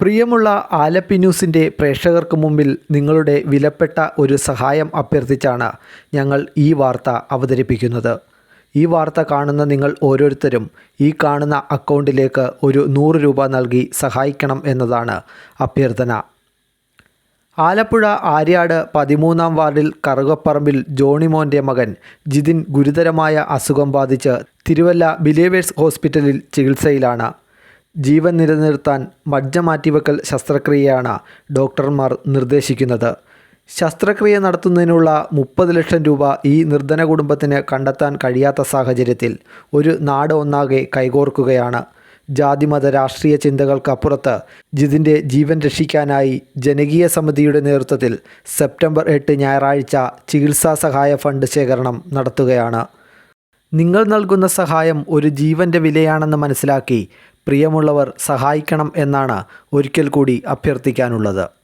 പ്രിയമുള്ള ആലപ്പി ന്യൂസിന്റെ പ്രേക്ഷകർക്ക് മുമ്പിൽ നിങ്ങളുടെ വിലപ്പെട്ട ഒരു സഹായം അഭ്യർത്ഥിച്ചാണ് ഞങ്ങൾ ഈ വാർത്ത അവതരിപ്പിക്കുന്നത്. ഈ വാർത്ത കാണുന്ന നിങ്ങൾ ഓരോരുത്തരും ഈ കാണുന്ന അക്കൗണ്ടിലേക്ക് ഒരു നൂറ് രൂപ നൽകി സഹായിക്കണം എന്നതാണ് അഭ്യർത്ഥന. ആലപ്പുഴ ആര്യാട് പതിമൂന്നാം വാർഡിൽ കറുകപ്പറമ്പിൽ ജോണിമോന്റെ മകൻ ജിതിൻ ഗുരുതരമായ അസുഖം ബാധിച്ച് തിരുവല്ല ബിലീവേഴ്സ് ഹോസ്പിറ്റലിൽ ചികിത്സയിലാണ്. ജീവൻ നിലനിർത്താൻ മജ്ജ മാറ്റിവെക്കൽ ശസ്ത്രക്രിയയാണ് ഡോക്ടർമാർ നിർദ്ദേശിക്കുന്നത്. ശസ്ത്രക്രിയ നടത്തുന്നതിനുള്ള മുപ്പത് ലക്ഷം രൂപ ഈ നിർധന കുടുംബത്തിന് കണ്ടെത്താൻ കഴിയാത്ത സാഹചര്യത്തിൽ ഒരു നാട് ഒന്നാകെ കൈകോർക്കുകയാണ്. ജാതിമത രാഷ്ട്രീയ ചിന്തകൾക്കപ്പുറത്ത് ജിതിന്റെ ജീവൻ രക്ഷിക്കാനായി ജനകീയ സമിതിയുടെ നേതൃത്വത്തിൽ സെപ്റ്റംബർ എട്ട് ഞായറാഴ്ച ചികിത്സാ സഹായ ഫണ്ട് ശേഖരണം നടത്തുകയാണ്. നിങ്ങൾ നൽകുന്ന സഹായം ഒരു ജീവന്റെ വിലയാണെന്ന് മനസ്സിലാക്കി പ്രിയമുള്ളവർ സഹായിക്കണം എന്നാണ് ഒരിക്കൽ കൂടി അഭ്യർത്ഥിക്കാനുള്ളത്.